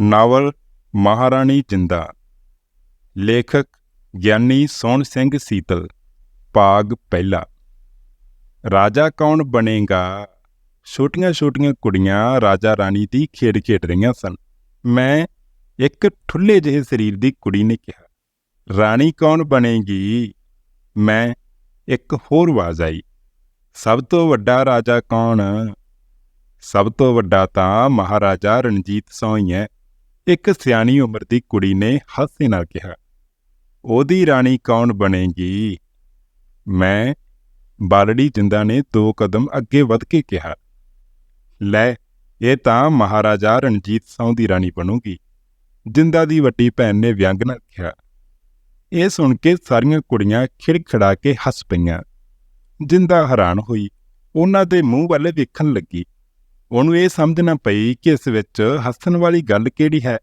Novel ਮਹਾਰਾਣੀ ਜਿੰਦਾ। ਲੇਖਕ ਗਿਆਨੀ ਸੋਹਣ ਸਿੰਘ ਸੀਤਲ। ਭਾਗ ਪਹਿਲਾ। ਰਾਜਾ ਕੌਣ ਬਣੇਗਾ? ਛੋਟੀਆਂ-ਛੋਟੀਆਂ ਕੁੜੀਆਂ ਰਾਜਾ ਰਾਣੀ ਦੀ ਖੇਡ ਖੇਡ ਰਹੀਆਂ ਸਨ। ਮੈਂ ਇੱਕ ਠੁੱਲੇ ਜਿਹੇ ਸਰੀਰ ਦੀ ਕੁੜੀ ਨੇ ਕਿਹਾ, ਰਾਣੀ ਕੌਣ ਬਣੇਗੀ? ਮੈਂ ਇੱਕ ਹੋਰ ਆਵਾਜ਼ ਆਈ, ਸਭ ਤੋਂ ਵੱਡਾ ਰਾਜਾ ਕੌਣ? ਸਭ ਤੋਂ ਵੱਡਾ ਤਾਂ ਮਹਾਰਾਜਾ ਰਣਜੀਤ ਸਿੰਘ ਹੈ। ਇੱਕ ਸਿਆਣੀ ਉਮਰ ਦੀ ਕੁੜੀ ਨੇ ਹਾਸੇ ਨਾਲ ਕਿਹਾ, ਉਹਦੀ ਰਾਣੀ ਕੌਣ ਬਣੇਗੀ? ਮੈਂ ਬਾਲੜੀ ਜਿੰਦਾ ਨੇ ਦੋ ਕਦਮ ਅੱਗੇ ਵਧ ਕੇ ਕਿਹਾ, ਲੈ, ਇਹ ਤਾਂ ਮਹਾਰਾਜਾ ਰਣਜੀਤ ਸਿੰਘ ਦੀ ਰਾਣੀ ਬਣੂਗੀ। ਜਿੰਦਾ ਦੀ ਵੱਡੀ ਭੈਣ ਨੇ ਵਿਅੰਗ ਨਾਲ ਕਿਹਾ, ਇਹ ਸੁਣ ਕੇ ਸਾਰੀਆਂ ਕੁੜੀਆਂ ਖਿੜਖੜਾ ਕੇ ਹੱਸ ਪਈਆਂ। ਜਿੰਦਾ ਹੈਰਾਨ ਹੋਈ, ਉਹਨਾਂ ਦੇ ਮੂੰਹ ਵੱਲ ਵੇਖਣ ਲੱਗੀ। ਉਹਨੂੰ ਇਹ ਸਮਝਣਾ ਪਈ ਕਿ ਇਸ ਵਿੱਚ ਹੱਸਣ ਵਾਲੀ ਗੱਲ ਕਿਹੜੀ ਹੈ?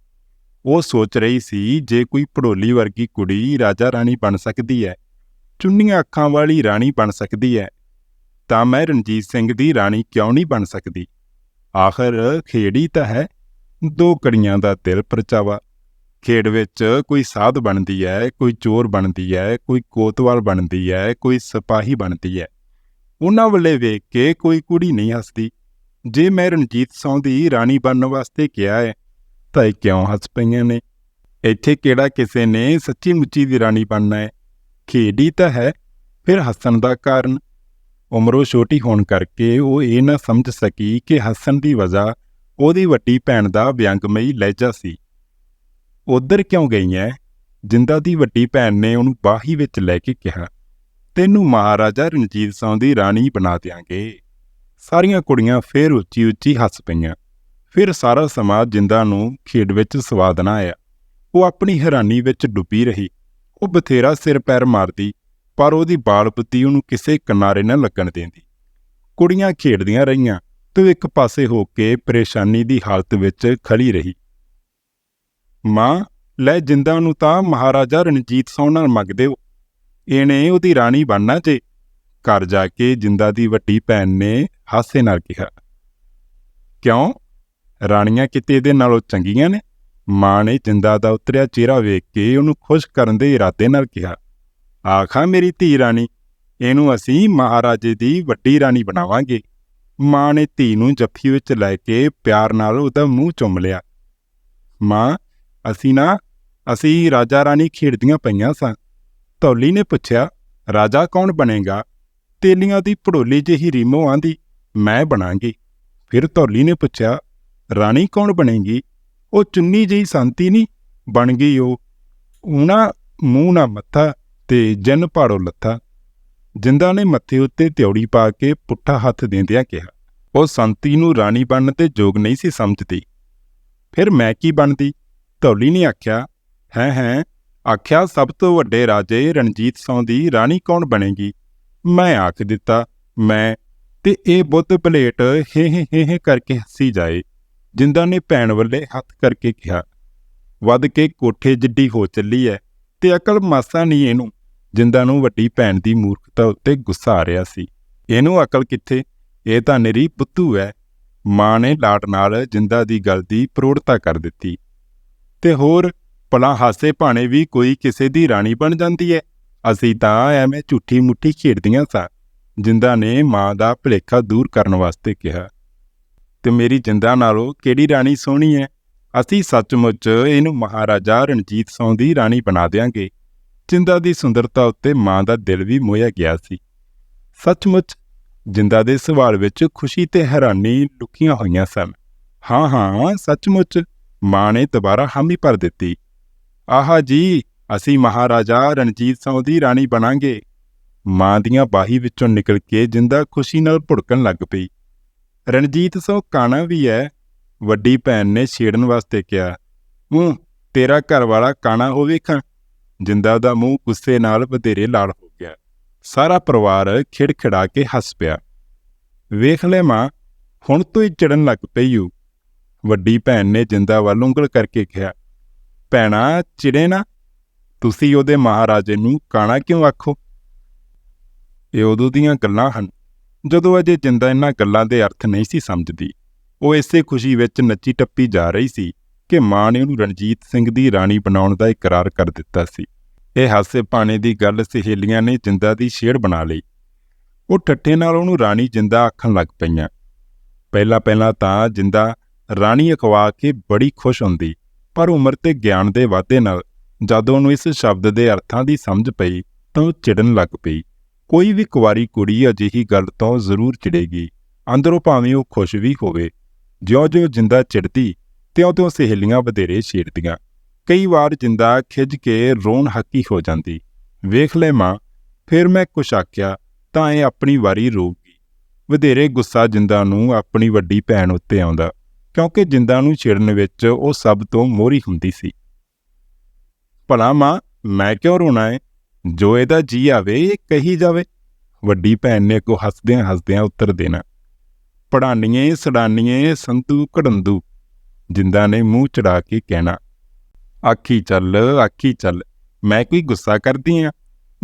ਉਹ ਸੋਚ ਰਹੀ ਸੀ, ਜੇ ਕੋਈ ਪੜੋਲੀ ਵਰਗੀ ਕੁੜੀ ਰਾਜਾ ਰਾਣੀ ਬਣ ਸਕਦੀ ਹੈ, ਚੁੰਨੀਆਂ ਅੱਖਾਂ ਵਾਲੀ ਰਾਣੀ ਬਣ ਸਕਦੀ ਹੈ, ਤਾਂ ਮੈਂ ਰਣਜੀਤ ਸਿੰਘ ਦੀ ਰਾਣੀ ਕਿਉਂ ਨਹੀਂ ਬਣ ਸਕਦੀ? ਆਖਰ ਖੇੜੀ ਤਾਂ ਹੈ, ਦੋ ਕੜੀਆਂ ਦਾ ਦਿਲ ਪਰਚਾਵਾ। ਖੇਡ ਵਿੱਚ ਕੋਈ ਸਾਧ ਬਣਦੀ ਹੈ, ਕੋਈ ਚੋਰ ਬਣਦੀ ਹੈ, ਕੋਈ ਕੋਤਵਾਲ ਬਣਦੀ ਹੈ, ਕੋਈ ਸਿਪਾਹੀ ਬਣਦੀ ਹੈ। ਉਹਨਾਂ ਵੱਲੇ ਵੇਖ ਕੇ ਕੋਈ ਕੁੜੀ ਨਹੀਂ ਹੱਸਦੀ। ਜੇ ਮੈਂ ਰਣਜੀਤ ਸਿੰਘ ਦੀ ਰਾਣੀ ਬਣਨ ਵਾਸਤੇ ਕਿਹਾ ਹੈ, ਤਾਂ ਇਹ ਕਿਉਂ ਹੱਸ ਪਈਆਂ ਨੇ? ਇੱਥੇ ਕਿਹੜਾ ਕਿਸੇ ਨੇ ਸੱਚੀ ਮੁੱਚੀ ਦੀ ਰਾਣੀ ਬਣਨਾ ਹੈ? ਖੇਡੀ ਤਾਂ ਹੈ, ਫਿਰ ਹੱਸਣ ਦਾ ਕਾਰਨ? ਉਮਰੋਂ ਛੋਟੀ ਹੋਣ ਕਰਕੇ ਉਹ ਇਹ ਨਾ ਸਮਝ ਸਕੀ ਕਿ ਹੱਸਣ ਦੀ ਵਜ੍ਹਾ ਉਹਦੀ ਵੱਡੀ ਭੈਣ ਦਾ ਵਿਅੰਗਮਈ ਲਹਿਜਾ ਸੀ। ਉਧਰ ਕਿਉਂ ਗਈ ਐ ਜਿੰਦਾ ਦੀ ਵੱਡੀ ਭੈਣ ਨੇ ਉਹਨੂੰ ਬਾਹੀ ਵਿੱਚ ਲੈ ਕੇ ਕਿਹਾ, ਤੈਨੂੰ ਮਹਾਰਾਜਾ ਰਣਜੀਤ ਸਿੰਘ ਦੀ ਰਾਣੀ ਬਣਾ ਦਿਆਂਗੇ। ਸਾਰੀਆਂ ਕੁੜੀਆਂ ਫੇਰ ਉੱਚੀ ਉੱਚੀ ਹੱਸ ਪਈਆਂ। ਫਿਰ ਸਾਰਾ ਸਮਾਜ ਜਿੰਦਾ ਨੂੰ ਖੇਡ ਵਿੱਚ ਸਵਾਦ ਨਾ ਆਇਆ। ਉਹ ਆਪਣੀ ਹੈਰਾਨੀ ਵਿੱਚ ਡੁੱਬੀ ਰਹੀ। ਉਹ ਬਥੇਰਾ ਸਿਰ ਪੈਰ ਮਾਰਦੀ, ਪਰ ਉਹਦੀ ਬਾਲ ਬੁੱਤੀ ਉਹਨੂੰ ਕਿਸੇ ਕਿਨਾਰੇ ਨਾ ਲੱਗਣ ਦਿੰਦੀ। ਕੁੜੀਆਂ ਖੇਡਦੀਆਂ ਰਹੀਆਂ ਤੇ ਇੱਕ ਪਾਸੇ ਹੋ ਕੇ ਪਰੇਸ਼ਾਨੀ ਦੀ ਹਾਲਤ ਵਿੱਚ ਖੜੀ ਰਹੀ। ਮਾਂ, ਲੈ ਜਿੰਦਾ ਨੂੰ ਤਾਂ ਮਹਾਰਾਜਾ ਰਣਜੀਤ ਸਿੰਘ ਨਾਲ ਮੰਗਦੇ ਹੋ ਇਹਨੇ ਉਹਦੀ ਰਾਣੀ ਬਣਨਾ ਜੇ। ਘਰ ਜਾ ਕੇ ਜਿੰਦਾ ਦੀ ਵੱਡੀ ਭੈਣ ਨੇ ਹਾਸੇ ਨਾਲ ਕਿਹਾ, ਕਿਉਂ? ਰਾਣੀਆਂ ਕਿਤੇ ਇਹਦੇ ਨਾਲੋਂ ਚੰਗੀਆਂ ਨੇ? ਮਾਂ ਨੇ ਜਿੰਦਾ ਦਾ ਉਤਰਿਆ ਚਿਹਰਾ ਵੇਖ ਕੇ ਉਹਨੂੰ ਖੁਸ਼ ਕਰਨ ਦੇ ਇਰਾਦੇ ਨਾਲ ਕਿਹਾ, ਆਖਾਂ ਮੇਰੀ ਧੀ ਰਾਣੀ, ਇਹਨੂੰ ਅਸੀਂ ਮਹਾਰਾਜੇ ਦੀ ਵੱਡੀ ਰਾਣੀ ਬਣਾਵਾਂਗੇ। ਮਾਂ ਨੇ ਧੀ ਨੂੰ ਜੱਫੀ ਵਿੱਚ ਲੈ ਕੇ ਪਿਆਰ ਨਾਲ ਉਹਦਾ ਮੂੰਹ ਚੁੰਮ ਲਿਆ, ਮਾਂ, ਅਸੀਂ ਨਾ, ਅਸੀਂ ਰਾਜਾ ਰਾਣੀ ਖੇਡਦੀਆਂ ਪਈਆਂ ਸਾਂ। ਧੌਲੀ ਨੇ ਪੁੱਛਿਆ, ਰਾਜਾ ਕੌਣ ਬਣੇਗਾ? ਤੇਲੀਆਂ ਦੀ ਪੜੋਲੀ ਜਿਹੀ ਰੀਮੋ ਆਂਦੀ ਮੈਂ ਬਣਾਂਗੀ। ਫਿਰ ਧੌਲੀ ਨੇ ਪੁੱਛਿਆ, ਰਾਣੀ ਕੌਣ ਬਣੇਗੀ? ਉਹ ਚੁੰਨੀ ਜਿਹੀ ਸੰਤੀ ਨਹੀਂ ਬਣ ਗਈ ਉਹ। ਉਹਨਾਂ ਮੂੰਹ ਨਾ ਮੱਥਾ ਤੇ ਜਨ ਪਾੜੋ ਲੱਥਾ। ਜਿੰਦਾ ਨੇ ਮੱਥੇ ਉੱਤੇ ਤਿਉੜੀ ਪਾ ਕੇ ਪੁੱਠਾ ਹੱਥ ਦੇਂਦਿਆਂ ਕਿਹਾ, ਉਹ ਸੰਤੀ ਨੂੰ ਰਾਣੀ ਬਣਨ ਤੇ ਯੋਗ ਨਹੀਂ ਸੀ ਸਮਝਦੀ। ਫਿਰ ਮੈਂ ਕੀ ਬਣਦੀ? ਧੌਲੀ ਨੇ ਆਖਿਆ, ਹੈ ਹੈ, ਆਖਿਆ ਸਭ ਤੋਂ ਵੱਡੇ ਰਾਜੇ ਰਣਜੀਤ ਸਿੰਘ ਦੀ ਰਾਣੀ ਕੌਣ ਬਣੇਗੀ? ਮੈਂ ਆਖ ਦਿੱਤਾ, ਮੈਂ, ਤੇ ਇਹ ਬੁੱਧ ਪਲੇਟ ਹੇ ਹੇ ਹੇ ਕਰਕੇ ਹੱਸੀ ਜਾਏ, ਜਿੰਦਾ ਨੇ ਭੈਣ ਵੱਲੇ ਹੱਥ ਕਰਕੇ ਕਿਹਾ, ਵੱਧ ਕੇ ਕੋਠੇ ਜਿੱਡੀ ਹੋ ਚੱਲੀ ਐ, ਤੇ ਅਕਲ ਮਾਸਾ ਨਹੀਂ ਇਹਨੂੰ, ਜਿੰਦਾ ਨੂੰ ਵੱਡੀ ਭੈਣ ਦੀ ਮੂਰਖਤਾ ਉੱਤੇ ਗੁੱਸਾ ਆ ਰਿਹਾ ਸੀ। ਇਹਨੂੰ ਅਕਲ ਕਿੱਥੇ? ਇਹ ਤਾਂ ਨਰੀ ਪੁੱਤੂ ਐ। ਮਾਂ ਨੇ ਲਾਟ ਨਾਲ ਜਿੰਦਾ ਦੀ ਗੱਲ ਦੀ ਪ੍ਰੋੜਤਾ ਕਰ ਦਿੱਤੀ। ਤੇ ਹੋਰ, ਭਲਾ ਹਾਸੇ ਭਾਣੇ ਵੀ ਕੋਈ ਕਿਸੇ ਦੀ ਰਾਣੀ ਬਣ ਜਾਂਦੀ ਐ। ਅਸੀਂ ਤਾਂ ਐਵੇਂ ਝੂਠੀ ਮੁੱਠੀ ਖੇਡਦੀਆਂ ਸਾਂ, ਜਿੰਦਾ ਨੇ ਮਾਂ ਦਾ ਭਲੇਖਾ ਦੂਰ ਕਰਨ ਵਾਸਤੇ ਕਿਹਾ। ਤੇ ਮੇਰੀ ਜਿੰਦਾ ਨਾਲੋਂ ਕਿਹੜੀ ਰਾਣੀ ਸੋਹਣੀ ਐ? ਅਸੀਂ ਸੱਚਮੁੱਚ ਇਹਨੂੰ ਮਹਾਰਾਜਾ ਰਣਜੀਤ ਸਿੰਘ ਦੀ ਰਾਣੀ ਬਣਾ ਦੇਾਂਗੇ ਜਿੰਦਾ ਦੀ ਸੁੰਦਰਤਾ ਉੱਤੇ ਮਾਂ ਦਾ ਦਿਲ ਵੀ ਮੋਹਿਆ ਗਿਆ ਸੀ। ਸੱਚਮੁੱਚ ਜਿੰਦਾ ਦੇ ਸਵਾਲ ਵਿੱਚ ਖੁਸ਼ੀ ਤੇ ਹੈਰਾਨੀ ਲੁਕੀਆਂ ਹੋਈਆਂ ਸਨ। ਹਾਂ ਹਾਂ, ਸੱਚਮੁੱਚ ਮਾਂ ਨੇ ਦੁਬਾਰਾ ਹਾਮੀ ਭਰ ਦਿੱਤੀ। ਆਹਾ ਜੀ ਅਸੀਂ ਮਹਾਰਾਜਾ ਰਣਜੀਤ ਸਿੰਘ ਦੀ ਰਾਣੀ ਬਣਾਂਗੇ। ਮਾਂ ਦੀਆਂ ਬਾਹੀ ਵਿੱਚੋਂ ਨਿਕਲ ਕੇ ਜਿੰਦਾ ਖੁਸ਼ੀ ਨਾਲ ਭੁੜਕਣ ਲੱਗ ਪਈ। ਰਣਜੀਤ ਸਿੰਘ, ਕਾਣਾ ਵੀ ਹੈ ਵੱਡੀ ਭੈਣ ਨੇ ਛੇੜਨ ਵਾਸਤੇ ਕਿਹਾ, ਹੂੰ, ਤੇਰਾ ਘਰ ਵਾਲਾ ਕਾਣਾ ਹੋਵੇ ਖਾਂ ਜਿੰਦਾ ਦਾ ਮੂੰਹ ਗੁੱਸੇ ਨਾਲ ਵਧੇਰੇ ਲਾਲ ਹੋ ਗਿਆ। ਸਾਰਾ ਪਰਿਵਾਰ ਖਿੜਖਿੜਾ ਕੇ ਹੱਸ ਪਿਆ। ਵੇਖ ਲੈ ਮਾਂ, ਹੁਣ ਤੋਂ ਹੀ ਚੜਨ ਲੱਗ ਪਈ ਊ ਵੱਡੀ ਭੈਣ ਨੇ ਜਿੰਦਾ ਵੱਲ ਉਂਗਲ ਕਰਕੇ ਕਿਹਾ, ਭੈਣਾ, ਚਿੜੇ ਨਾ। ਤੁਸੀਂ ਉਹਦੇ ਮਹਾਰਾਜੇ ਨੂੰ ਕਾਣਾ ਕਿਉਂ ਆਖੋ? ਇਹ ਉਦੋਂ ਦੀਆਂ ਗੱਲਾਂ ਹਨ, ਜਦੋਂ ਅਜੇ ਜਿੰਦਾ ਇਹਨਾਂ ਗੱਲਾਂ ਦੇ ਅਰਥ ਨਹੀਂ ਸੀ ਸਮਝਦੀ। ਉਹ ਇਸੇ ਖੁਸ਼ੀ ਵਿੱਚ ਨੱਚੀ ਟੱਪੀ ਜਾ ਰਹੀ ਸੀ ਕਿ ਮਾਂ ਨੇ ਉਹਨੂੰ ਰਣਜੀਤ ਸਿੰਘ ਦੀ ਰਾਣੀ ਬਣਾਉਣ ਦਾ ਇਕਰਾਰ ਕਰ ਦਿੱਤਾ ਸੀ। ਇਹ ਹਾਸੇ ਪਾਣੇ ਦੀ ਗੱਲ ਸਹੇਲੀਆਂ ਨੇ ਜਿੰਦਾ ਦੀ ਛੇੜ ਬਣਾ ਲਈ। ਉਹ ਠੱਠੇ ਨਾਲ ਉਹਨੂੰ ਰਾਣੀ ਜਿੰਦਾ ਆਖਣ ਲੱਗ ਪਈਆਂ। ਪਹਿਲਾਂ ਪਹਿਲਾਂ ਤਾਂ ਜਿੰਦਾ ਰਾਣੀ ਅਖਵਾ ਕੇ ਬੜੀ ਖੁਸ਼ ਹੁੰਦੀ, ਪਰ ਉਮਰ ਤੇ ਗਿਆਨ ਦੇ ਵਾਧੇ ਨਾਲ ਜਦੋਂ ਉਹਨੂੰ ਇਸ ਸ਼ਬਦ ਦੇ ਅਰਥਾਂ ਦੀ ਸਮਝ ਪਈ ਤਾਂ ਉਹ ਚਿੜਨ ਲੱਗ ਪਈ। ਕੋਈ ਵੀ ਕੁਵਾਰੀ ਕੁੜੀ ਅਜਿਹੀ ਗੱਲ ਤੋਂ ਜ਼ਰੂਰ ਚਿੜੇਗੀ। ਅੰਦਰੋਂ ਭਾਵੇਂ ਉਹ ਖੁਸ਼ ਵੀ ਹੋਵੇ। ਜਿਉਂ-ਜਿਉਂ ਜਿੰਦਾ ਚਿੜਦੀ, ਤਿਉਂ-ਤਿਉਂ ਸਹੇਲੀਆਂ ਵਧੇਰੇ ਛੇੜਦੀਆਂ। ਕਈ ਵਾਰ ਜਿੰਦਾ ਖਿੱਝ ਕੇ ਰੋਣ ਹੱਕੀ ਹੋ ਜਾਂਦੀ। ਵੇਖ ਲੈ ਮਾਂ, ਫਿਰ ਮੈਂ ਕੁਛ ਆਖਿਆ ਤਾਂ ਇਹ ਆਪਣੀ ਵਾਰੀ ਰੋਗੀ ਵਧੇਰੇ ਗੁੱਸਾ ਜਿੰਦਾ ਨੂੰ ਆਪਣੀ ਵੱਡੀ ਭੈਣ ਉੱਤੇ ਆਉਂਦਾ, ਕਿਉਂਕਿ ਜਿੰਦਾ ਨੂੰ ਛੇੜਨ ਵਿੱਚ ਉਹ ਸਭ ਤੋਂ ਮੋਹਰੀ ਹੁੰਦੀ ਸੀ। ਭਲਾ ਮਾਂ, ਮੈਂ ਕਿਉਂ ਰੋਣਾ ਏ? ਜੋ ਇਹਦਾ ਜੀ ਆਵੇ, ਇਹ ਕਹੀ ਜਾਵੇ। ਵੱਡੀ ਭੈਣ ਨੇ ਕੋ ਹੱਸਦਿਆਂ ਹੱਸਦਿਆਂ ਉੱਤਰ ਦੇਣਾ ਪੜਾਨੀਏ ਸੜਾਨੀਏ, ਸੰਤੂ, ਘੜੰਦੂ। ਜਿੰਦਾ ਨੇ ਮੂੰਹ ਚੜਾ ਕੇ ਕਹਿਣਾ, ਆਖੀ ਚੱਲ ਆਖੀ ਚੱਲ, ਮੈਂ ਕੋਈ ਗੁੱਸਾ ਕਰਦੀ ਆ?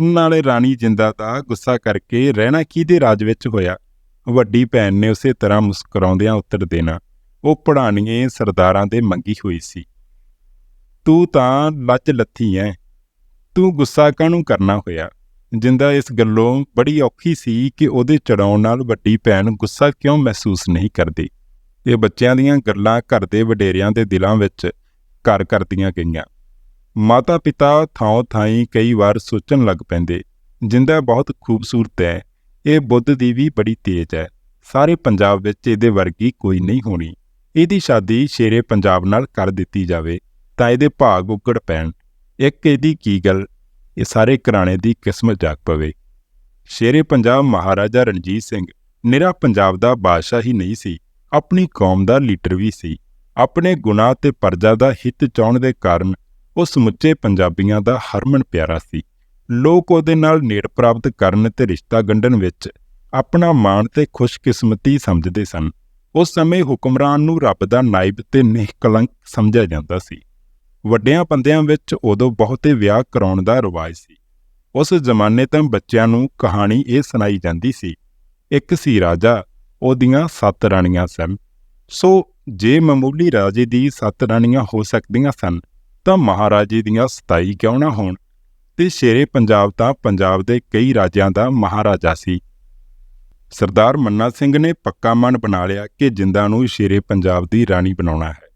ਨਾਲੇ ਰਾਣੀ ਜਿੰਦਾ ਦਾ ਗੁੱਸਾ ਕਰਕੇ ਰਹਿਣਾ ਕਿਹਦੇ ਰਾਜ ਵਿੱਚ ਹੋਇਆ? ਵੱਡੀ ਭੈਣ ਨੇ ਉਸੇ ਤਰ੍ਹਾਂ ਮੁਸਕਰਾਉਂਦਿਆਂ ਉੱਤਰ ਦੇਣਾ, ਉਹ ਪੜਾਨੀਏ ਸਰਦਾਰਾਂ ਦੇ ਮੰਗੀ ਹੋਈ ਸੀ। ਤੂੰ ਤਾਂ ਲੱਚ ਲੱਥੀ ਐ। ਤੂੰ ਗੁੱਸਾ ਕਾਹਨੂੰ ਕਰਨਾ ਹੋਇਆ? ਜਿੰਦਾ ਇਸ ਗੱਲੋਂ ਬੜੀ ਔਖੀ ਸੀ ਕਿ ਉਹਦੇ ਚੜਾਉਣ ਨਾਲ ਵੱਡੀ ਭੈਣ ਗੁੱਸਾ ਕਿਉਂ ਮਹਿਸੂਸ ਨਹੀਂ ਕਰਦੀ। ਇਹ ਬੱਚਿਆਂ ਦੀਆਂ ਗੱਲਾਂ ਘਰ ਦੇ ਵਡੇਰਿਆਂ ਦੇ ਦਿਲਾਂ ਵਿੱਚ ਘਰ ਕਰਦੀਆਂ ਗਈਆਂ। ਮਾਤਾ ਪਿਤਾ ਥਾਂ ਥਾਈ ਕਈ ਵਾਰ ਸੋਚਣ ਲੱਗ ਪੈਂਦੇ, ਜਿੰਦਾ ਬਹੁਤ ਖੂਬਸੂਰਤ ਹੈ ਇਹ ਬੁੱਧ ਦੀ ਵੀ ਬੜੀ ਤੇਜ਼ ਹੈ ਸਾਰੇ ਪੰਜਾਬ ਵਿੱਚ ਇਹਦੇ ਵਰਗੀ ਕੋਈ ਨਹੀਂ ਹੋਣੀ। ਇਹਦੀ ਸ਼ਾਦੀ ਸ਼ੇਰੇ ਪੰਜਾਬ ਨਾਲ ਕਰ ਦਿੱਤੀ ਜਾਵੇ। ਤਾਂ ਇਹਦੇ ਭਾਗ ਉਗੜ ਪੈਣ। ਇੱਕ ਇਹਦੀ ਕੀ ਗੱਲ? ਇਹ ਸਾਰੇ ਘਰਾਣੇ ਦੀ ਕਿਸਮਤ ਜਾਗ ਪਵੇ। ਸ਼ੇਰੇ ਪੰਜਾਬ ਮਹਾਰਾਜਾ ਰਣਜੀਤ ਸਿੰਘ ਨਿਰਾ ਪੰਜਾਬ ਦਾ ਬਾਦਸ਼ਾਹ ਹੀ ਨਹੀਂ ਸੀ, ਆਪਣੀ ਕੌਮ ਦਾ ਲੀਡਰ ਵੀ ਸੀ। ਆਪਣੇ ਗੁਨਾਹ ਤੇ ਪਰਜਾ ਦਾ ਹਿੱਤ ਚਾਹਣ ਦੇ ਕਾਰਨ ਉਹ ਸਮੁੱਚੇ ਪੰਜਾਬੀਆਂ ਦਾ ਹਰਮਨ ਪਿਆਰਾ ਸੀ। ਲੋਕ ਉਹਦੇ ਨਾਲ ਨੇੜ ਪ੍ਰਾਪਤ ਕਰਨ ਤੇ ਰਿਸ਼ਤਾ ਗੰਢਣ ਵਿੱਚ ਆਪਣਾ ਮਾਣ ਤੇ ਖੁਸ਼ਕਿਸਮਤੀ ਸਮਝਦੇ ਸਨ। ਉਸ ਸਮੇਂ ਹੁਕਮਰਾਨ ਨੂੰ ਰੱਬ ਦਾ ਨਾਇਬ ਤੇ ਨਿਹਕਲੰਕ ਸਮਝਿਆ ਜਾਂਦਾ ਸੀ। ਵੱਡਿਆਂ ਬੰਦਿਆਂ ਵਿੱਚ ਉਦੋਂ ਬਹੁਤੇ ਵਿਆਹ ਕਰਾਉਣ ਦਾ ਰਿਵਾਜ ਸੀ। ਉਸ ਜ਼ਮਾਨੇ ਤਾਂ ਬੱਚਿਆਂ ਨੂੰ ਕਹਾਣੀ ਇਹ ਸੁਣਾਈ ਜਾਂਦੀ ਸੀ, ਇੱਕ ਸੀ ਰਾਜਾ, ਉਹਦੀਆਂ ਸੱਤ ਰਾਣੀਆਂ ਸਨ। ਸੋ ਜੇ ਮਾਮੂਲੀ ਰਾਜੇ ਦੀ ਸੱਤ ਰਾਣੀਆਂ ਹੋ ਸਕਦੀਆਂ ਸਨ, ਤਾਂ ਮਹਾਰਾਜੇ ਦੀਆਂ 27 ਕਿਉਂ ਨਾ ਹੋਣ? ਤੇ ਸ਼ੇਰੇ ਪੰਜਾਬ ਤਾਂ ਪੰਜਾਬ ਦੇ ਕਈ ਰਾਜਿਆਂ ਦਾ ਮਹਾਰਾਜਾ ਸੀ। ਸਰਦਾਰ ਮੰਨਾ ਸਿੰਘ ਨੇ ਪੱਕਾ ਮਨ ਬਣਾ ਲਿਆ ਕਿ ਜਿੰਦਾ ਨੂੰ ਸ਼ੇਰੇ ਪੰਜਾਬ ਦੀ ਰਾਣੀ ਬਣਾਉਣਾ ਹੈ।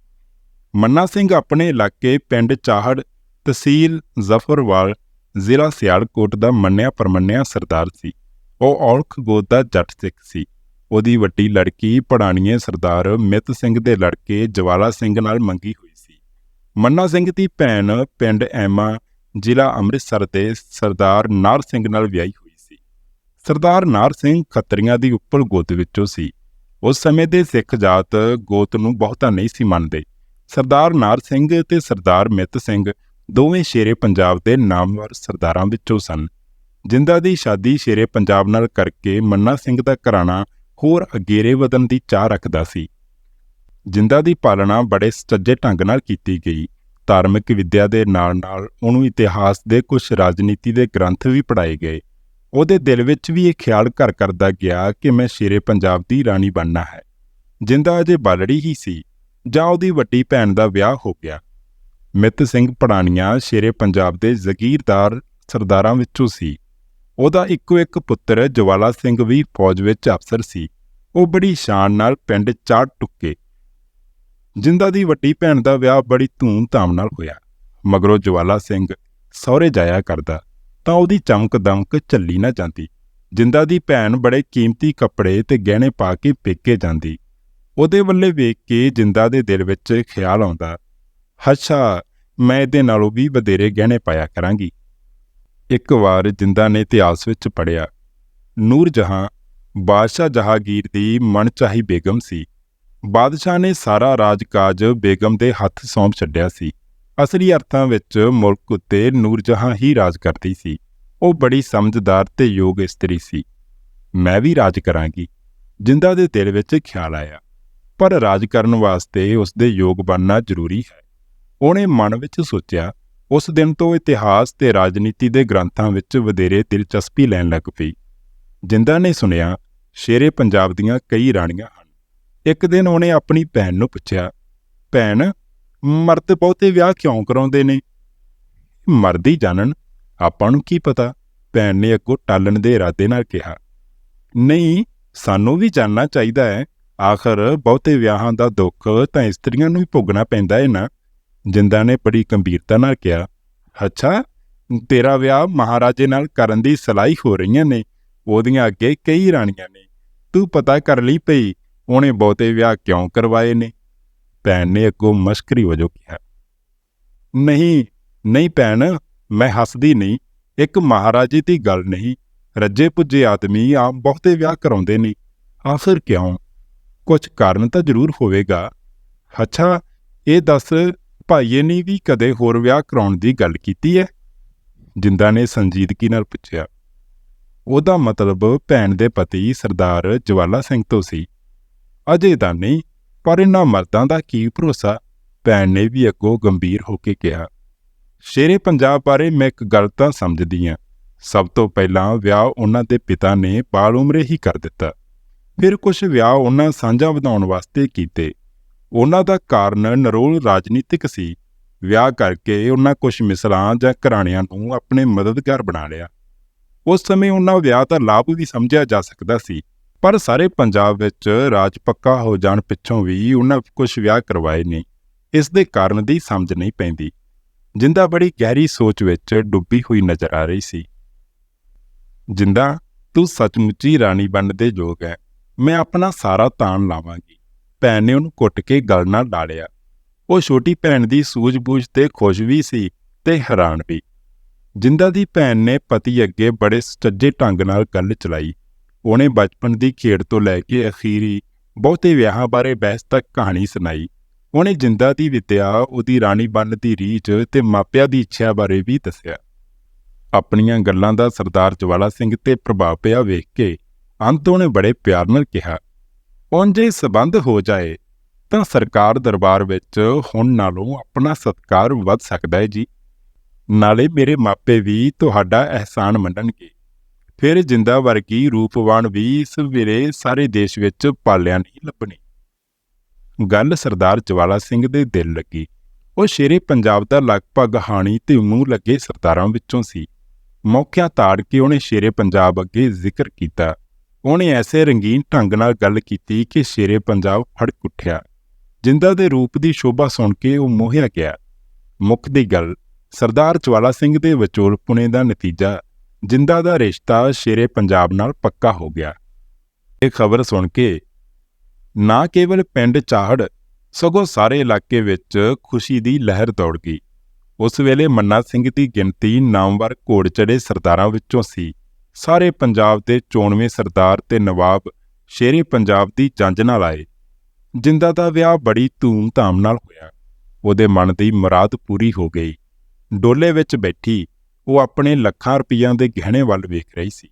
ਮੰਨਾ ਸਿੰਘ ਆਪਣੇ ਇਲਾਕੇ ਪਿੰਡ ਚਾਹੜ ਤਹਿਸੀਲ ਜ਼ਫਰਵਾਲ, ਜ਼ਿਲ੍ਹਾ ਸਿਆਲਕੋਟ ਦਾ ਮੰਨਿਆ ਪਰਮੰਨਿਆ ਸਰਦਾਰ ਸੀ। ਉਹ ਔਲਖ ਗੋਤ ਦਾ ਜੱਟ ਸਿੱਖ ਸੀ। ਉਹਦੀ ਵੱਡੀ ਲੜਕੀ ਪੜਾਣੀਏ ਸਰਦਾਰ ਮਿੱਤ ਸਿੰਘ ਦੇ ਲੜਕੇ ਜਵਾਲਾ ਸਿੰਘ ਨਾਲ ਮੰਗੀ ਹੋਈ ਸੀ। ਮੰਨਾ ਸਿੰਘ ਦੀ ਭੈਣ ਪਿੰਡ ਐਮਾ, ਜ਼ਿਲ੍ਹਾ ਅੰਮ੍ਰਿਤਸਰ ਦੇ ਸਰਦਾਰ ਨਾਰ ਸਿੰਘ ਨਾਲ ਵਿਆਹੀ ਹੋਈ ਸੀ। ਸਰਦਾਰ ਨਾਰ ਸਿੰਘ ਖੱਤਰੀਆਂ ਦੀ ਉੱਪਰ ਗੋਤ ਵਿੱਚੋਂ ਸੀ। ਉਸ ਸਮੇਂ ਦੇ ਸਿੱਖ ਜਾਤ ਗੋਤ ਨੂੰ ਬਹੁਤਾ ਨਹੀਂ ਸੀ ਮੰਨਦੇ। ਸਰਦਾਰ ਨਾਰ ਸਿੰਘ ਤੇ ਸਰਦਾਰ ਮਿੱਤ ਸਿੰਘ ਦੋਵੇਂ ਸ਼ੇਰੇ ਪੰਜਾਬ ਦੇ ਨਾਮਵਰ ਸਰਦਾਰਾਂ ਵਿੱਚੋਂ ਸਨ। ਜਿੰਦਾ ਦੀ ਸ਼ਾਦੀ ਸ਼ੇਰੇ ਪੰਜਾਬ ਨਾਲ ਕਰਕੇ ਮੰਨਾ ਸਿੰਘ ਦਾ ਘਰਾਣਾ ਹੋਰ ਅਗੇਰੇ ਵਧਣ ਦੀ ਚਾਹ ਰੱਖਦਾ ਸੀ। ਜਿੰਦਾ ਦੀ ਪਾਲਣਾ ਬੜੇ ਸੱਜੇ ਢੰਗ ਨਾਲ ਕੀਤੀ ਗਈ। ਧਾਰਮਿਕ ਵਿੱਦਿਆ ਦੇ ਨਾਲ-ਨਾਲ ਉਹਨੂੰ ਇਤਿਹਾਸ ਦੇ ਕੁਝ ਰਾਜਨੀਤੀ ਦੇ ਗ੍ਰੰਥ ਵੀ ਪੜ੍ਹਾਏ ਗਏ। ਉਹਦੇ ਦਿਲ ਵਿੱਚ ਵੀ ਇਹ ਖਿਆਲ ਘਰ ਕਰਦਾ ਗਿਆ ਕਿ ਮੈਂ ਸ਼ੇਰੇ ਪੰਜਾਬ ਦੀ ਰਾਣੀ ਬਣਨਾ ਹੈ। ਜਿੰਦਾ ਅਜੇ ਬਾਲੜੀ ਹੀ ਸੀ। ਜਾਂ ਉਹਦੀ ਵੱਡੀ ਭੈਣ ਦਾ ਵਿਆਹ ਹੋ ਗਿਆ। ਮਿੱਤ ਸਿੰਘ ਪੜਾਣੀਆਂ ਸ਼ੇਰੇ ਪੰਜਾਬ ਦੇ ਜ਼ਗੀਰਦਾਰ ਸਰਦਾਰਾਂ ਵਿੱਚੋਂ ਸੀ। ਉਹਦਾ ਇੱਕੋ ਇੱਕ ਪੁੱਤਰ ਜਵਾਲਾ ਸਿੰਘ ਵੀ ਫੌਜ ਵਿੱਚ ਅਫਸਰ ਸੀ। ਉਹ ਬੜੀ ਸ਼ਾਨ ਨਾਲ ਪਿੰਡ ਚਾੜ ਟੁੱਕੇ। ਜਿੰਦਾ ਦੀ ਵੱਡੀ ਭੈਣ ਦਾ ਵਿਆਹ ਬੜੀ ਧੂਮ-ਧਾਮ ਨਾਲ ਹੋਇਆ। ਮਗਰੋਂ ਜਵਾਲਾ ਸਿੰਘ ਸਹੁਰੇ ਜਾਇਆ ਕਰਦਾ, ਤਾਂ ਉਹਦੀ ਚਮਕ ਦਮਕ ਝੱਲੀ ਨਾ ਜਾਂਦੀ। ਜਿੰਦਾ ਦੀ ਭੈਣ ਬੜੇ ਕੀਮਤੀ ਕੱਪੜੇ ਤੇ ਗਹਿਣੇ ਪਾ ਕੇ ਪੇਕੇ ਜਾਂਦੀ। ਉਹਦੇ ਵੱਲੇ ਵੇਖ ਕੇ ਜਿੰਦਾ ਦੇ ਦਿਲ ਵਿੱਚ ਖਿਆਲ ਆਉਂਦਾ ਹੱਛਾ ਮੈਂ ਇਹਦੇ ਨਾਲੋਂ ਵੀ ਵਧੇਰੇ ਗਹਿਣੇ ਪਾਇਆ ਕਰਾਂਗੀ। ਇੱਕ ਵਾਰ ਜਿੰਦਾ ਨੇ ਇਤਿਹਾਸ ਵਿੱਚ ਪੜਿਆ ਨੂਰ ਜਹਾਂ ਬਾਦਸ਼ਾਹ ਜਹਾਂਗੀਰ ਦੀ ਮਨਚਾਹੀ ਬੇਗਮ ਸੀ। ਬਾਦਸ਼ਾਹ ਨੇ ਸਾਰਾ ਰਾਜਕਾਜ ਬੇਗਮ ਦੇ ਹੱਥ ਸੌਂਪ ਛੱਡਿਆ ਸੀ। ਅਸਲੀ ਅਰਥਾਂ ਵਿੱਚ ਮੁਲਕ ਉੱਤੇ ਨੂਰ ਜਹਾਂ ਹੀ ਰਾਜ ਕਰਦੀ ਸੀ। ਉਹ ਬੜੀ ਸਮਝਦਾਰ ਤੇ ਯੋਗ ਇਸਤਰੀ ਸੀ। ਮੈਂ ਵੀ ਰਾਜ ਕਰਾਂਗੀ। ਜਿੰਦਾ ਦੇ ਦਿਲ ਵਿੱਚ ਖਿਆਲ ਆਇਆ। ਪਰ ਰਾਜ ਕਰਨ ਵਾਸਤੇ ਉਸ ਦੇ ਯੋਗ ਬਣਨਾ ਜ਼ਰੂਰੀ ਹੈ। ਉਹਨੇ ਮਨ ਵਿੱਚ ਸੋਚਿਆ, ਉਸ ਦਿਨ ਤੋਂ ਇਤਿਹਾਸ ਤੇ ਰਾਜਨੀਤੀ ਦੇ ਗ੍ਰੰਥਾਂ ਵਿੱਚ ਵਧੇਰੇ ਦਿਲਚਸਪੀ ਲੈਣ ਲੱਗ ਪਈ। ਜਿੰਦਾ ਨੇ ਸੁਣਿਆ, ਸ਼ੇਰੇ ਪੰਜਾਬ ਦੀਆਂ ਕਈ ਰਾਣੀਆਂ ਹਨ। ਇੱਕ ਦਿਨ ਉਹਨੇ ਆਪਣੀ ਭੈਣ ਨੂੰ ਪੁੱਛਿਆ, ਭੈਣ, ਮਰਦ ਬਹੁਤੇ ਵਿਆਹ ਕਿਉਂ ਕਰਾਉਂਦੇ ਨੇ? ਮਰਦ ਹੀ ਜਾਣਨ, ਆਪਾਂ ਨੂੰ ਕੀ ਪਤਾ? ਭੈਣ ਨੇ ਅੱਗੋਂ ਟਾਲਣ ਦੇ ਇਰਾਦੇ ਨਾਲ ਕਿਹਾ, ਨਹੀਂ, ਸਾਨੂੰ ਵੀ ਜਾਣਨਾ ਚਾਹੀਦਾ ਹੈ ਆਖਰ ਬਹੁਤੇ ਵਿਆਹਾਂ ਦਾ ਦੁੱਖ ਤਾਂ ਇਸਤਰੀਆਂ ਨੂੰ ਹੀ ਭੋਗਣਾ ਪੈਂਦਾ ਹੈ ਨਾ। ਜਿੰਦਾ ਨੇ ਬੜੀ ਗੰਭੀਰਤਾ ਨਾਲ ਕਿਹਾ, ਅੱਛਾ, ਤੇਰਾ ਵਿਆਹ ਮਹਾਰਾਜੇ ਨਾਲ ਕਰਨ ਦੀ ਸਲਾਹੀ ਹੋ ਰਹੀਆਂ ਨੇ, ਉਹਦੀਆਂ ਅੱਗੇ ਕਈ ਰਾਣੀਆਂ ਨੇ। ਤੂੰ ਪਤਾ ਕਰ ਲਈ ਪਈ, ਉਹਨੇ ਬਹੁਤੇ ਵਿਆਹ ਕਿਉਂ ਕਰਵਾਏ ਨੇ? ਭੈਣ ਨੇ ਅੱਗੋਂ ਮਸ਼ਕਰੀ ਵਜੋਂ ਕਿਹਾ, ਨਹੀਂ ਨਹੀਂ ਭੈਣ, ਮੈਂ ਹੱਸਦੀ ਨਹੀਂ, ਇੱਕ ਮਹਾਰਾਜੇ ਦੀ ਗੱਲ ਨਹੀਂ। ਰੱਜੇ ਪੁੱਜੇ ਆਦਮੀ ਆਮ ਬਹੁਤੇ ਵਿਆਹ ਕਰਾਉਂਦੇ ਨੇ। ਆਖਰ ਕਿਉਂ? ਕੁਝ ਕਾਰਨ ਤਾਂ ਜ਼ਰੂਰ ਹੋਵੇਗਾ। ਅੱਛਾ, ਇਹ ਦੱਸ ਭਾਈਏ ਨੇ ਵੀ ਕਦੇ ਹੋਰ ਵਿਆਹ ਕਰਾਉਣ ਦੀ ਗੱਲ ਕੀਤੀ ਹੈ? ਜਿੰਦਾ ਨੇ ਸੰਜੀਦਗੀ ਨਾਲ ਪੁੱਛਿਆ। ਉਹਦਾ ਮਤਲਬ ਭੈਣ ਦੇ ਪਤੀ ਸਰਦਾਰ ਜਵਾਲਾ ਸਿੰਘ ਤੋਂ ਸੀ। ਅਜੇ ਤਾਂ ਨਹੀਂ, ਪਰ ਇਹਨਾਂ ਮਰਦਾਂ ਦਾ ਕੀ ਭਰੋਸਾ? ਭੈਣ ਨੇ ਵੀ ਅੱਗੋਂ ਗੰਭੀਰ ਹੋ ਕੇ ਕਿਹਾ। ਸ਼ੇਰੇ ਪੰਜਾਬ ਬਾਰੇ ਮੈਂ ਇੱਕ ਗੱਲ ਤਾਂ ਸਮਝਦੀ ਹਾਂ। ਸਭ ਤੋਂ ਪਹਿਲਾਂ ਵਿਆਹ ਉਹਨਾਂ ਦੇ ਪਿਤਾ ਨੇ ਬਾਲ ਉਮਰੇ ਹੀ ਕਰ ਦਿੱਤਾ। ਫਿਰ ਕੁਝ ਵਿਆਹ ਉਹਨਾਂ ਸਾਂਝਾ ਵਧਾਉਣ ਵਾਸਤੇ ਕੀਤੇ। ਉਹਨਾਂ ਦਾ ਕਾਰਨ ਨਰੋਲ ਰਾਜਨੀਤਿਕ ਸੀ। ਵਿਆਹ ਕਰਕੇ ਉਹਨਾਂ ਕੁਝ ਮਿਸਲਾਂ ਜਾਂ ਘਰਾਣਿਆਂ ਨੂੰ ਆਪਣੇ ਮਦਦਗਾਰ ਬਣਾ ਲਿਆ। ਉਸ ਸਮੇਂ ਉਹਨਾਂ ਵਿਆਹ ਦਾ ਲਾਭ ਵੀ ਸਮਝਿਆ ਜਾ ਸਕਦਾ ਸੀ। ਪਰ ਸਾਰੇ ਪੰਜਾਬ ਵਿੱਚ ਰਾਜ ਪੱਕਾ ਹੋ ਜਾਣ ਪਿੱਛੋਂ ਵੀ ਉਹਨਾਂ ਕੁਝ ਵਿਆਹ ਕਰਵਾਏ ਨੇ। ਇਸ ਦੇ ਕਾਰਨ ਦੀ ਸਮਝ ਨਹੀਂ ਪੈਂਦੀ। ਜਿੰਦਾ ਬੜੀ ਗਹਿਰੀ ਸੋਚ ਵਿੱਚ ਡੁੱਬੀ ਹੋਈ ਨਜ਼ਰ ਆ ਰਹੀ ਸੀ। ਜਿੰਦਾ, ਤੂੰ ਸੱਚਮੁੱਚੀ ਰਾਣੀ ਬਣਨ ਦੇ ਯੋਗ ਹੈ। ਮੈਂ ਆਪਣਾ ਸਾਰਾ ਤਾਣ ਲਾਵਾਂਗੀ। ਭੈਣ ਨੇ ਉਹਨੂੰ ਕੁੱਟ ਕੇ ਗਲ ਨਾਲ ਡਾਲਿਆ। ਉਹ ਛੋਟੀ ਭੈਣ ਦੀ ਸੂਝ-ਬੂਝ ਤੇ ਖੁਸ਼ ਵੀ ਸੀ ਤੇ ਹੈਰਾਨ ਵੀ। ਜਿੰਦਾ ਦੀ ਭੈਣ ਨੇ ਪਤੀ ਅੱਗੇ ਬੜੇ ਸੱਜੇ ਢੰਗ ਨਾਲ ਗੱਲ ਚਲਾਈ। ਉਹਨੇ ਬਚਪਨ ਦੀ ਖੇਡ ਤੋਂ ਲੈ ਕੇ ਅਖੀਰੀ ਬਹੁਤੇ ਵਿਆਹਾਂ ਬਾਰੇ ਬਹਿਸ ਤੱਕ ਕਹਾਣੀ ਸੁਣਾਈ। ਉਹਨੇ ਜਿੰਦਾ ਦੀ ਵਿਦਿਆ, ਉਹਦੀ ਰਾਣੀ ਬਣਨ ਦੀ ਰੀਚ ਤੇ ਮਾਪਿਆਂ ਦੀ ਇੱਛਾ ਬਾਰੇ ਵੀ ਦੱਸਿਆ। ਆਪਣੀਆਂ ਗੱਲਾਂ ਦਾ ਸਰਦਾਰ ਜਵਾਲਾ ਸਿੰਘ ਤੇ ਪ੍ਰਭਾਵ ਪਿਆ ਵੇਖ ਕੇ ਅੰਤ ਉਹਨੇ ਬੜੇ ਪਿਆਰ ਨਾਲ ਕਿਹਾ, ਉਂਝੇ ਸਬੰਧ ਹੋ ਜਾਏ, ਤਾਂ ਸਰਕਾਰ ਦਰਬਾਰ ਵਿੱਚ ਹੁਣ ਨਾਲੋਂ ਆਪਣਾ ਸਤਕਾਰ ਵੱਧ ਸਕਦਾ ਹੈ ਜੀ। ਨਾਲੇ ਮੇਰੇ ਮਾਪੇ ਵੀ ਤੁਹਾਡਾ ਅਹਿਸਾਨ ਮੰਨਣਗੇ। ਫਿਰ ਜਿੰਦਾ ਵਰਗੀ ਰੂਪਵਾਨ ਵੀ ਇਸ ਵੇਲੇ ਸਾਰੇ ਦੇਸ਼ ਵਿੱਚ ਪਾਲਿਆ ਨਹੀਂ ਲੱਭਣੀ। ਗੱਲ ਸਰਦਾਰ ਜਵਾਲਾ ਸਿੰਘ ਦੇ ਦਿਲ ਲੱਗੀ। ਉਹ ਸ਼ੇਰੇ ਪੰਜਾਬ ਦਾ ਲਗਭਗ ਹਾਣੀ ਤੇ ਮੂੰਹ ਲੱਗੇ ਸਰਦਾਰਾਂ ਵਿੱਚੋਂ ਸੀ। ਮੌਕਿਆਂ ਤਾੜ ਕੇ ਉਹਨੇ ਸ਼ੇਰੇ ਪੰਜਾਬ ਅੱਗੇ ਜ਼ਿਕਰ ਕੀਤਾ। ਉਹਨੇ ਐਸੇ ਰੰਗੀਨ ਢੰਗ ਨਾਲ ਗੱਲ ਕੀਤੀ ਕਿ ਸ਼ੇਰੇ ਪੰਜਾਬ ਫੜਕ ਉੱਠਿਆ, ਜਿੰਦਾ ਦੇ ਰੂਪ ਦੀ ਸ਼ੋਭਾ ਸੁਣ ਕੇ ਉਹ ਮੋਹਿਆ ਗਿਆ। ਮੁੱਖ ਦੀ ਗੱਲ, ਸਰਦਾਰ ਜਵਾਲਾ ਸਿੰਘ ਦੇ ਵਿਚੋਲ ਪੁਣੇ ਦਾ ਨਤੀਜਾ, ਜਿੰਦਾ ਦਾ ਰਿਸ਼ਤਾ ਸ਼ੇਰੇ ਪੰਜਾਬ ਨਾਲ ਪੱਕਾ ਹੋ ਗਿਆ। ਇਹ ਖਬਰ ਸੁਣ ਕੇ ਨਾ ਕੇਵਲ ਪਿੰਡ ਚਾਹੜ, ਸਗੋਂ ਸਾਰੇ ਇਲਾਕੇ ਵਿੱਚ ਖੁਸ਼ੀ ਦੀ ਲਹਿਰ ਦੌੜ ਗਈ। ਉਸ ਵੇਲੇ ਮੰਨਾ ਸਿੰਘ ਦੀ ਗਿਣਤੀ ਨਾਮਵਰ ਘੋੜ ਚੜੇ ਸਰਦਾਰਾਂ ਵਿੱਚੋਂ ਸੀ। ਸਾਰੇ ਪੰਜਾਬ ਦੇ 94 ਸਰਦਾਰ ਤੇ ਨਵਾਬ ਸ਼ੇਰੇ ਪੰਜਾਬ ਦੀ ਜੰਜ ਨਾਲ ਆਏ। ਜਿੰਦਾ ਦਾ ਵਿਆਹ ਬੜੀ ਧੂਮ-ਧਾਮ ਨਾਲ ਹੋਇਆ। ਉਹਦੇ ਮਨ ਦੀ ਮੁਰਾਦ ਪੂਰੀ ਹੋ ਗਈ। ਡੋਲੇ ਵਿੱਚ ਬੈਠੀ ਉਹ ਆਪਣੇ ਲੱਖਾਂ ਰੁਪਈਆਂ ਦੇ ਗਹਿਣੇ ਵੱਲ ਵੇਖ ਰਹੀ ਸੀ।